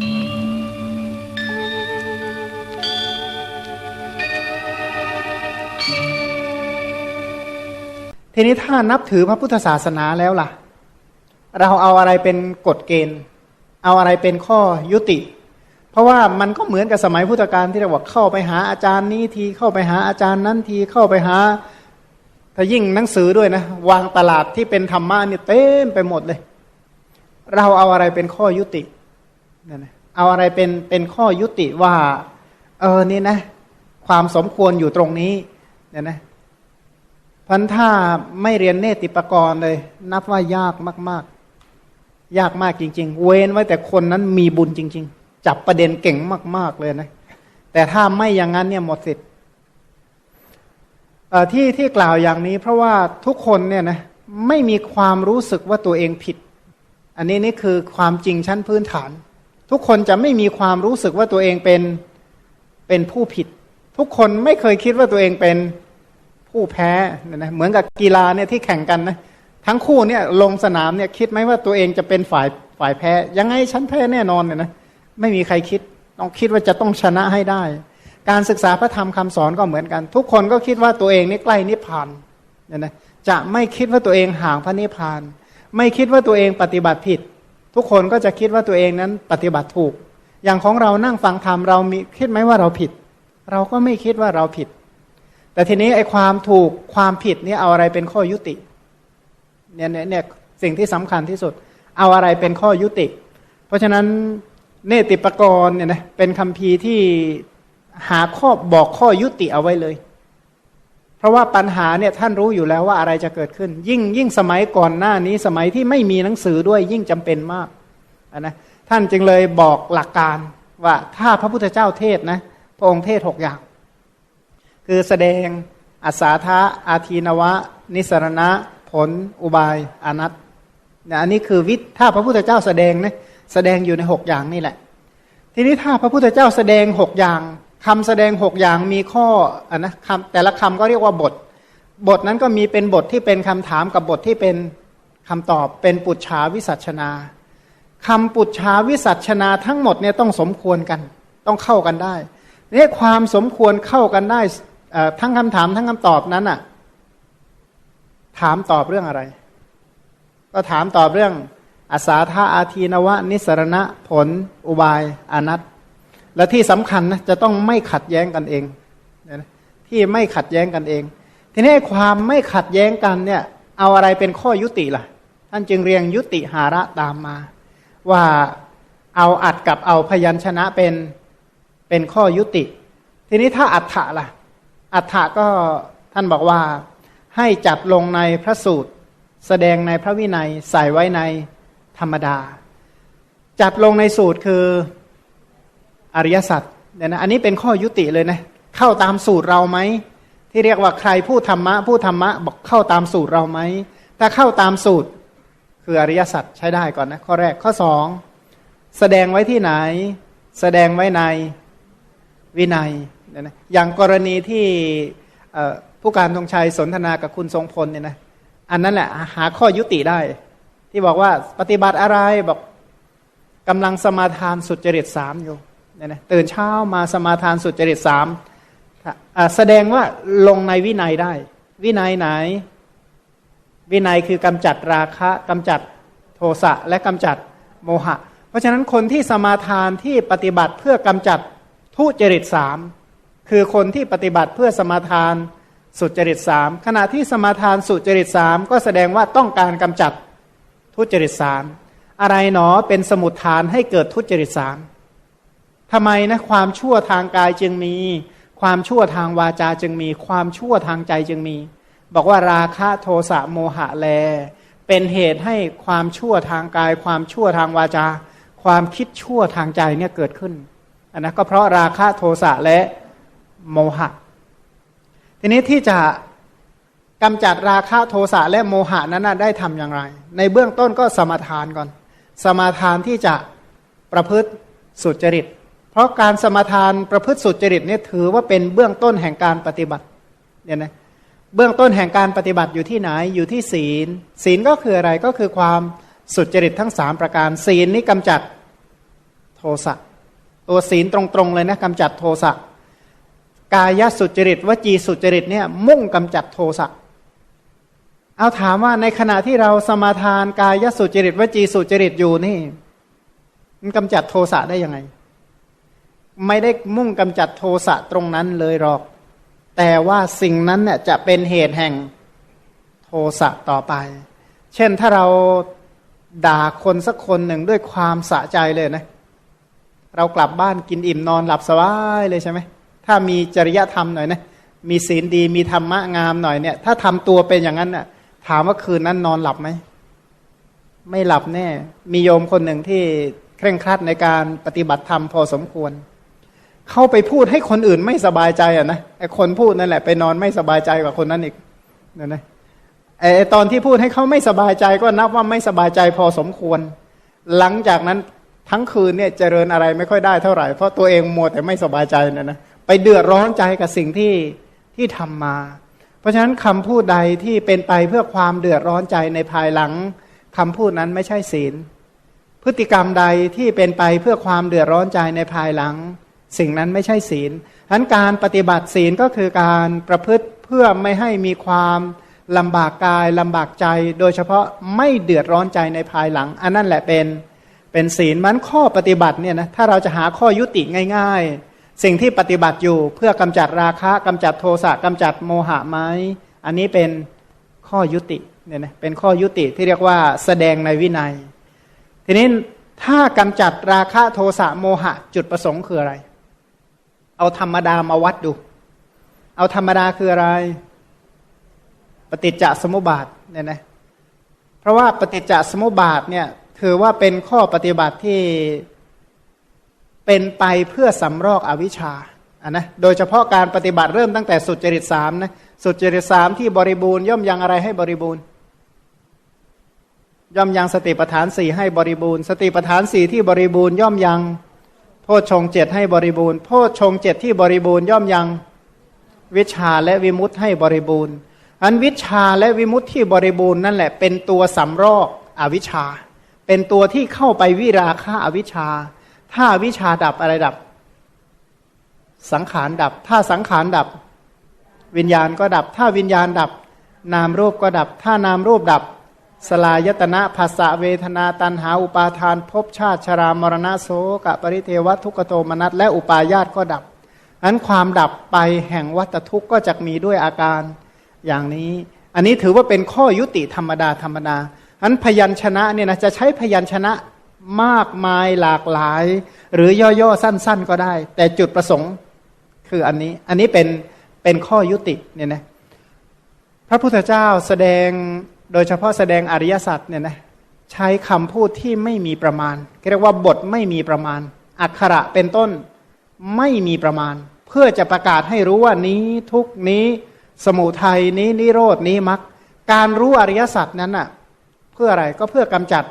ทีนี้ถ้านับถือพระพุทธศาสนาแล้วล่ะ เราเอาอะไรเป็นกฎเกณฑ์ เอาอะไรเป็นข้อยุติ เพราะว่ามันก็เหมือนกับสมัยพุทธกาลที่เราบอกเข้าไปหาอาจารย์นี้ทีเข้าไปหาอาจารย์นั้นทีเข้าไปหาถ้ายิ่งหนังสือด้วยนะ วางตลาดที่เป็นธรรมะเนี่ยเต็มไปหมดเลย เราเอาอะไรเป็นข้อยุติ เอาอะไรเป็นเป็นข้อยุติว่า เออนี่นะ ความสมควรอยู่ตรงนี้เนี่ยนะพันถ้าไม่เรียนเนติปกรณ์เลย นับว่ายากมาก ๆ ยากมากจริง ๆ เว้นไว้แต่คนนั้นมีบุญจริง ๆ จับประเด็นเก่งมาก ๆ เลยนะ แต่ถ้าไม่อย่างนั้นเนี่ยหมดสิทธิ์ที่ที่กล่าวอย่างนี้ เพราะว่าทุกคนเนี่ยนะไม่มีความรู้สึกว่าตัวเองผิด อันนี้นี่คือความจริงชั้นพื้นฐาน ทุกคนจะไม่มีความรู้สึกว่าตัวเองเป็นเป็นผู้ผิด ทุกคนไม่เคยคิดว่าตัวเองเป็นผู้แพ้เนะนะเหมือนกับกีฬาเนี่ยที่แข่งกันนะทั้งคู่เนี่ยลงสนามเนี่ยคิดไหมว่าตัวเองจะเป็นฝ่ายฝ่ายแพ้ ยังไงฉันแพ้แน่นอนเนี่ยนะไม่มีใครคิดต้องคิดว่าจะต้องชนะให้ได้ การศึกษาพระธรรมคำสอนก็เหมือนกัน ทุกคนก็คิดว่าตัวเองนี่ใกล้นิพพานเนี่ยนะจะไม่คิดว่าตัวเองห่างพระนิพพาน ไม่คิดว่าตัวเองปฏิบัติผิด ทุกคนก็จะคิดว่าตัวเองนั้นปฏิบัติถูก อย่างของเรานั่งฟังธรรมเรามีคิดไหมว่าเราผิด เราก็ไม่คิดว่าเราผิด แต่ทีนี้ไอ้ความถูกความผิดนี่เอาอะไรเป็นข้อยุติเนี่ยเนี่ยเนี่ยสิ่งที่สำคัญที่สุด เอาอะไรเป็นข้อยุติ เพราะฉะนั้นเนติปกรณ์เนี่ยนะเป็นคำพีร์ที่หาข้อบอกข้อยุติเอาไว้เลย พราะว่าปัญหาเนี่ยท่านรู้อยู่แล้วว่าอะไรจะเกิดขึ้น ยิ่งยิ่งสมัยก่อนหน้านี้สมัยที่ไม่มีหนังสือด้วยยิ่งจำเป็นมากนะท่านจึงเลยบอกหลักการว่าถ้าพระพุทธเจ้าเทศนะพระองค์เทศหกอย่าง คือแสดงอัศาธาอาทีนวะ นิสรณะ ผล อุบายอนัตเนี่ยอันนี้คือวิถ้าพระพุทธเจ้าแสดงนะแสดงอยู่ในหกอย่างนี่แหละ ทีนี้ถ้าพระพุทธเจ้าแสดงหกอย่าง คำแสดงหกอย่างมีข้ออะนะคำแต่ละคำก็เรียกว่าบท บทนั้นก็มีเป็นบทที่เป็นคำถามกับบทที่เป็นคำตอบเป็นปุจฉาวิสัชนาคำปุจฉาวิสัชนาทั้งหมดเนี่ยต้องสมควรกัน ต้องเข้ากันได้นี่ความสมควรเข้ากันได้ทั้งคำถามทั้งคำตอบนั้นอะ ถามตอบเรื่องอะไร ก็ถามตอบเรื่องอาสาธาอาทีนวะ นิสรณะผล อุบายอนัต และที่สำคัญนะจะต้องไม่ขัดแย้งกันเองที่ไม่ขัดแย้งกันเอง ทีนี้ความไม่ขัดแย้งกันเนี่ย เอาอะไรเป็นข้อยุติล่ะ ท่านจึงเรียงยุติหาระตามมา ว่าเอาอัดกับเอาพยัญชนะเป็นเป็นข้อยุติ ทีนี้ถ้าอัฏฐะล่ะ อัฏฐะก็ท่านบอกว่าให้จัดลงในพระสูตร แสดงในพระวินัยใส่ไว้ในธรรมดา จัดลงในสูตรคือ อริยสัจเนี่ยนะอันนี้เป็นข้อยุติเลยนะเข้าตามสูตรเราไหมที่เรียกว่าใครพูดธรรมะพูดธรรมะบอกเข้าตามสูตรเราไหมถ้าเข้าตามสูตรคืออริยสัจใช้ได้ก่อนนะข้อแรกข้อสองแสดงไว้ที่ไหน แสดงไว้ในวินัยเนี่ยนะอย่างกรณีที่ผู้การธงชัยสนทนากับคุณทรงพลเนี่ยนะอันนั้นแหละหาข้อยุติได้ ที่บอกว่าปฏิบัติอะไรบอกกำลังสมาทานสุจริตสามอยู่ เนี่ยนะตื่นเช้ามาสมาทานสุจริตสามแสดงว่าลงในวินัยได้ วินัยไหน วินัยคือกำจัดราคะกำจัดโทสะและกำจัดโมหะ เพราะฉะนั้นคนที่สมาทานที่ปฏิบัติเพื่อกำจัดทุจริตสามคือคนที่ปฏิบัติเพื่อสมาทานสุจริตสามขณะที่สมาทานสุจริตสามก็แสดงว่าต้องการกำจัดทุจริตสามอะไรหนอเป็นสมุดฐานให้เกิดทุจริตสาม ทำไมนะความชั่วทางกายจึงมี ความชั่วทางวาจาจึงมี ความชั่วทางใจจึงมี บอกว่าราคะโทสะโมหะแล เป็นเหตุให้ความชั่วทางกาย ความชั่วทางวาจา ความคิดชั่วทางใจเนี่ยเกิดขึ้นอันนั้นก็เพราะราคะโทสะและโมหะ ทีนี้ที่จะกำจัดราคะโทสะและโมหะนั้นนะได้ทำอย่างไร ในเบื้องต้นก็สมาทานก่อน สมาทานที่จะประพฤติสุจริต เพราะการสมาทานประพฤติสุจริตเนี่ยถือว่าเป็นเบื้องต้นแห่งการปฏิบัติเนี่ยนะเบื้องต้นแห่งการปฏิบัติอยู่ที่ไหนอยู่ที่ศีล ศีลก็คืออะไรก็คือความสุจริตทั้งสามประการ ศีลนี้กำจัดโทสะตัวศีลตรงๆเลยนะกำจัดโทสะกายสุจริตวจีสุจริตเนี่ยมุ่งกำจัดโทสะเอาถามว่าในขณะที่เราสมาทานกายสุจริตวจีสุจริตอยู่นี่ มันกำจัดโทสะได้ยังไง ไม่ได้มุ่งกำจัดโทสะตรงนั้นเลยหรอก แต่ว่าสิ่งนั้นเนี่ยจะเป็นเหตุแห่งโทสะต่อไป เช่นถ้าเราด่าคนสักคนหนึ่งด้วยความสะใจเลยนะ เรากลับบ้านกินอิ่มนอนหลับสบายเลยใช่ไหม ถ้ามีจริยธรรมหน่อยนะ มีศีลดีมีธรรมะงามหน่อยเนี่ย ถ้าทำตัวเป็นอย่างนั้นน่ะ ถามว่าคืนนั้นนอนหลับไหม ไม่หลับแน่ มีโยมคนหนึ่งที่เคร่งครัดในการปฏิบัติธรรมพอสมควร เข้าไปพูดให้คนอื่นไม่สบายใจอะนะไอ้คนพูดนั่นแหละไปนอนไม่สบายใจกว่าคนนั้นอีกเนี่ยนะไอ้ตอนที่พูดให้เขาไม่สบายใจก็นับว่าไม่สบายใจพอสมควร หลังจากนั้นทั้งคืนเนี่ยเจริญอะไรไม่ค่อยได้เท่าไหร่เพราะตัวเองมัวแต่ไม่สบายใจนะนะไปเดือดร้อนใจกับสิ่งที่ที่ทำมา เพราะฉะนั้นคำพูดใดที่เป็นไปเพื่อความเดือดร้อนใจในภายหลังคำพูดนั้นไม่ใช่ศีล พฤติกรรมใดที่เป็นไปเพื่อความเดือดร้อนใจในภายหลัง สิ่งนั้นไม่ใช่ศีลฉะนั้นการปฏิบัติศีลก็คือการประพฤติเพื่อไม่ให้มีความลำบากกายลำบากใจ โดยเฉพาะไม่เดือดร้อนใจในภายหลัง อันนั้นแหละเป็นเป็นศีลมันข้อปฏิบัติเนี่ยนะถ้าเราจะหาข้อยุติง่าย ๆ สิ่งที่ปฏิบัติอยู่เพื่อกำจัดราคะกำจัดโทสะกำจัดโมหะไหมอันนี้เป็นข้อยุติเนี่ยนะเป็นข้อยุติที่เรียกว่าแสดงในวินัย ทีนี้ถ้ากำจัดราคะโทสะโมหะจุดประสงค์คืออะไร เอาธรรมดามาวัดดู เอาธรรมดาคืออะไร ปฏิจจสมุปบาทเนี่ยนะ เพราะว่าปฏิจจสมุปบาทเนี่ยถือว่าเป็นข้อปฏิบัติที่เป็นไปเพื่อสำรอกอวิชชาอะนะ โดยเฉพาะการปฏิบัติเริ่มตั้งแต่สุจริตสามนะ สุจริตสามที่บริบูรณ์ย่อมยังอะไรให้บริบูรณ์ ย่อมยังสติปัฏฐานสี่ให้บริบูรณ์ สติปัฏฐานสี่ที่บริบูรณ์ย่อมยัง พชฌงเจ็ดให้บริบูรณ์โพชฌงเจ็ดที่บริบูรณ์ย่อมยังวิชาและวิมุตให้บริบูรณ์ อันวิชาและวิมุตที่บริบูรณ์นั่นแหละ เป็นตัวสำรอกอวิชา เป็นตัวที่เข้าไปวิราคะอวิชา ถ้าอวิชาดับอะไรดับ สังขารดับ ถ้าสังขารดับ วิญญาณก็ดับ ถ้าวิญญาณดับ นามรูปก็ดับ ถ้านามรูปดับ สลายตนะภาษาเวทนาตันหาอุปาทานภพชาติชรามรณะโสกะปริเทวทุกโทมนัสและอุปาญาตก็ดับอันความดับไปแห่งวัตทุกข์ก็จะมีด้วยอาการอย่างนี้ อันนี้ถือว่าเป็นข้อยุติธรรมดาธรรมดาอันพยัญชนะเนี่ยนะจะใช้พยัญชนะมากมายหลากหลาย หรือย่อๆสั้น ๆ ก็ได้ แต่จุดประสงค์คืออันนี้อันนี้เป็นเป็นข้อยุติเนี่ยนะพระพุทธเจ้าแสดง โดยเฉพาะแสดงอริยสัจเนี่ยนะใช้คำพูดที่ไม่มีประมาณเรียกว่าบทไม่มีประมาณ อักขระเป็นต้นไม่มีประมาณ เพื่อจะประกาศให้รู้ว่านี้ทุกนี้ สมุทัยนี้นิโรดนี้มักการรู้อริยสัจนั้นน่ะเพื่ออะไรก็เพื่อกำจัด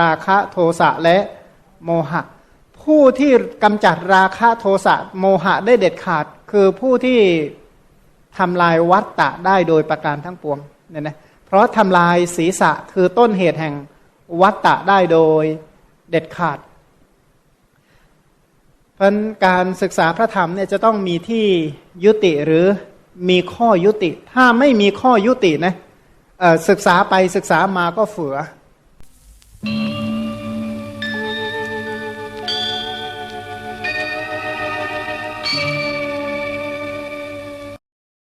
ราคะโทสะและโมหะ ผู้ที่กำจัดราคะโทสะโมหะได้เด็ดขาด คือผู้ที่ทำลายวัตตะได้โดยประการทั้งปวงเนี่ยนะ ราะทำลายศีรษะคือต้นเหตุแห่งวัตตะได้โดยเด็ดขาด เพราะการศึกษาพระธรรมเนี่ยจะต้องมีที่ยุติหรือมีข้อยุติ ถ้าไม่มีข้อยุตินะศึกษาไปศึกษามาก็เฝือ